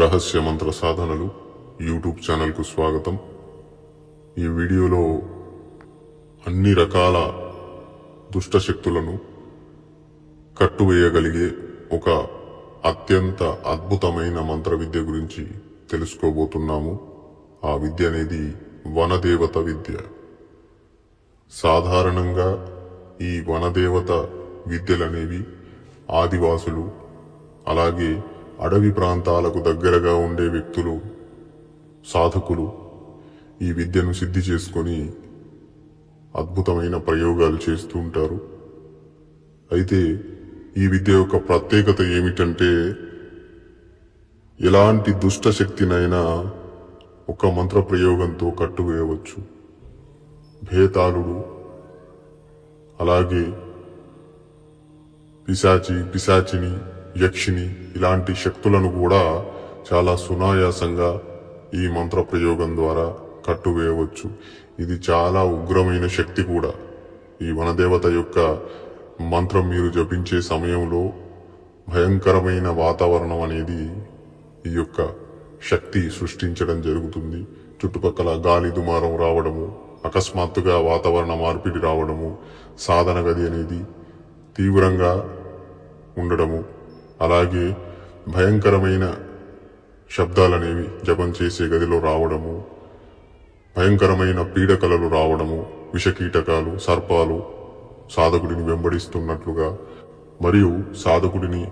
రహస్య మంత్ర సాధనలు యూట్యూబ్ ఛానల్కు స్వాగతం. ఈ వీడియోలో అన్ని రకాల దుష్ట శక్తులను కట్టువేయగలిగే ఒక అత్యంత అద్భుతమైన మంత్ర విద్య గురించి తెలుసుకోబోతున్నాము. ఆ విద్య అనేది వనదేవత విద్య. సాధారణంగా ఈ వనదేవత విద్యలనేవి ఆదివాసులు అలాగే అడవి ప్రాంతాలకు దగ్గరగా ఉండే వ్యక్తులు సాధకులు ఈ విద్యను సిద్ధి చేసుకొని అద్భుతమైన ప్రయోగాలు చేస్తూ ఉంటారు. అయితే ఈ విద్య యొక్క ప్రత్యేకత ఏమిటంటే ఎలాంటి దుష్ట శక్తినైనా ఒక మంత్ర ప్రయోగంతో కట్టువేయవచ్చు. భేతాళుడు అలాగే పిశాచి పిశాచిని యక్షిని ఇలాంటి శక్తులను కూడా చాలా సునాయాసంగా ఈ మంత్ర ప్రయోగం ద్వారా కట్టువేయవచ్చు. ఇది చాలా ఉగ్రమైన శక్తి కూడా. ఈ వనదేవత యొక్క మంత్రం మీరు జపించే సమయంలో భయంకరమైన వాతావరణం అనేది ఈ యొక్క శక్తి సృష్టించడం జరుగుతుంది. చుట్టుపక్కల గాలి దుమారం రావడము అకస్మాత్తుగా వాతావరణ మార్పిడి రావడము సాధన గది అనేది తీవ్రంగా ఉండడము అలాగే భయంకరమైన శబ్దాలనేవి జపం చేసే గదిలో రావడము భయంకరమైన పీడకలలు రావడము విషకీటకాలు సర్పాలు సాధకుడిని వెంబడిస్తున్నట్లుగా మరియు సాధకుడిని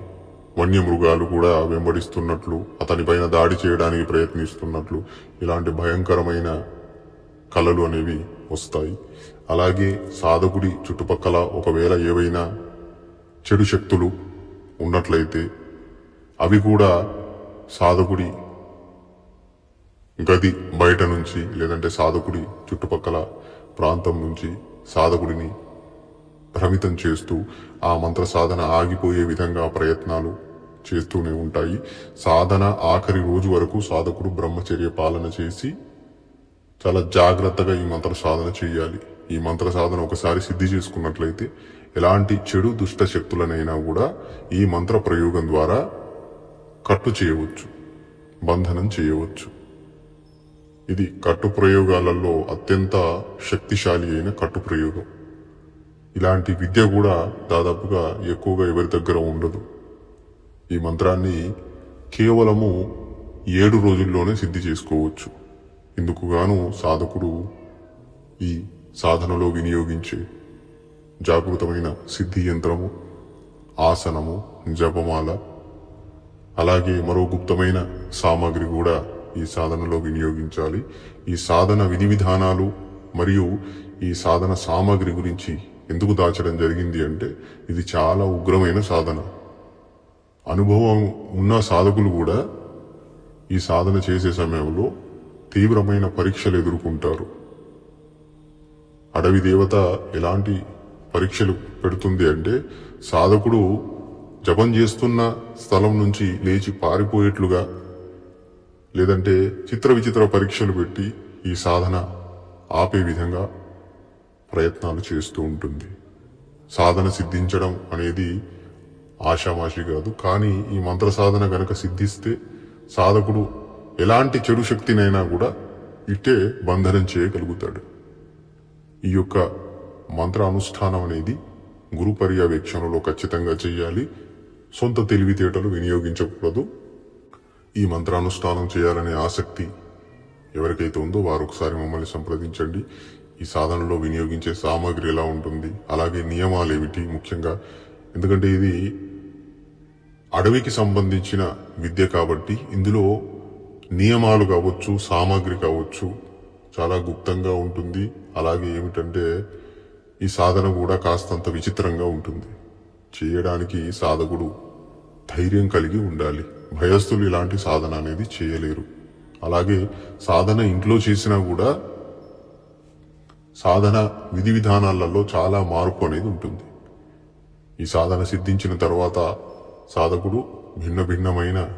వన్యమృగాలు కూడా వెంబడిస్తున్నట్లు అతనిపైన దాడి చేయడానికి ప్రయత్నిస్తున్నట్లు ఇలాంటి భయంకరమైన కళలు అనేవి వస్తాయి. అలాగే సాధకుడి చుట్టుపక్కల ఒకవేళ ఏవైనా చెడు శక్తులు ఉన్నట్లయితే అవి కూడా సాధకుడి గది బయట నుంచి లేదంటే సాధకుడి చుట్టుపక్కల ప్రాంతం నుంచి సాధకుడిని భ్రమితం చేస్తూ ఆ మంత్ర సాధన ఆగిపోయే విధంగా ప్రయత్నాలు చేస్తూనే ఉంటాయి. సాధన ఆఖరి రోజు వరకు సాధకుడు బ్రహ్మచర్య పాలన చేసి చాలా జాగ్రత్తగా ఈ మంత్ర సాధన చేయాలి. ఈ మంత్ర సాధన ఒకసారి సిద్ధి చేసుకున్నట్లయితే ఎలాంటి చెడు దుష్ట శక్తులనైనా కూడా ఈ మంత్ర ప్రయోగం ద్వారా కట్టు చేయవచ్చు బంధనం చేయవచ్చు. ఇది కట్టు ప్రయోగాలలో అత్యంత శక్తిశాలి అయిన కట్టు ప్రయోగం ఇలాంటి విద్య కూడా దాదాపుగా ఎక్కువగా ఎవరి దగ్గర ఉండదు. ఈ మంత్రాన్ని కేవలము ఏడు రోజుల్లోనే సిద్ధి చేసుకోవచ్చు. ఇందుకుగాను సాధకుడు ఈ సాధనలో వినియోగించే జాగృతమైన సిద్ధి యంత్రము ఆసనము జపమాల అలాగే మరో గుప్తమైన సామాగ్రి కూడా ఈ సాధనలో వినియోగించాలి. ఈ సాధన విధి విధానాలు మరియు ఈ సాధన సామాగ్రి గురించి ఎందుకు దాచడం జరిగింది అంటే ఇది చాలా ఉగ్రమైన సాధన. అనుభవం ఉన్న సాధకులు కూడా ఈ సాధన చేసే సమయంలో తీవ్రమైన పరీక్షలు ఎదుర్కొంటారు. అడవి దేవత ఎలాంటి పరీక్షలు పెడుతుంది అంటే సాధకుడు జపం చేస్తున్న స్థలం నుంచి లేచి పారిపోయేట్లుగా లేదంటే చిత్ర విచిత్ర పరీక్షలు పెట్టి ఈ సాధన ఆపే విధంగా ప్రయత్నాలు చేస్తూ ఉంటుంది. సాధన సిద్ధించడం అనేది ఆషామాషి కాదు. కానీ ఈ మంత్ర సాధన గనక సిద్ధిస్తే సాధకుడు ఎలాంటి చెడు శక్తినైనా కూడా ఇట్టే బంధనం చేయగలుగుతాడు. ఈ యొక్క మంత్ర అనుష్ఠానం అనేది గురు పర్యవేక్షణలో ఖచ్చితంగా చేయాలి సొంత తెలివితేటలు వినియోగించకూడదు. ఈ మంత్రానుష్ఠానం చేయాలనే ఆసక్తి ఎవరికైతే ఉందో వారు ఒకసారి మమ్మల్ని సంప్రదించండి. ఈ సాధనలో వినియోగించే సామాగ్రి ఎలా ఉంటుంది? అలాగే నియమాలు ఏమిటి ముఖ్యంగా? ఎందుకంటే ఇది అడవికి సంబంధించిన విద్య కాబట్టి ఇందులో నియమాలు కావచ్చు సామాగ్రి కావచ్చు చాలా గుప్తంగా ఉంటుంది. అలాగే ఏమిటంటే ఈ సాధన కూడా కాస్తంత విచిత్రంగా ఉంటుంది. చేయడానికి సాధకుడు ధైర్యం కలిగి ఉండాలి. భయస్థులు ఇలాంటి సాధన అనేది చేయలేరు. అలాగే సాధన ఇంట్లో చేసినా కూడా సాధన విధి విధానాలలో చాలా మార్పు అనేది ఉంటుంది. ఈ సాధన సిద్ధించిన తర్వాత సాధకుడు భిన్న భిన్నమైన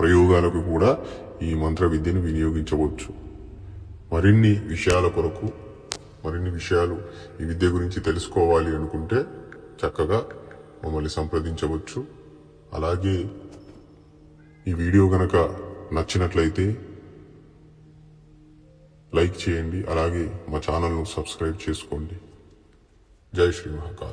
ప్రయోగాలకు కూడా ఈ మంత్ర విద్యను వినియోగించవచ్చు. మరిన్ని విషయాల కొరకు మరిన్ని విషయాలు ఈ విద్య గురించి తెలుసుకోవాలి అనుకుంటే చక్కగా మమ్మల్ని సంప్రదించవచ్చు. అలాగే ఈ వీడియో గనక నచ్చినట్లయితే లైక్ చేయండి అలాగే మా ఛానల్ను సబ్స్క్రైబ్ చేసుకోండి. జై శ్రీ మహాకాల్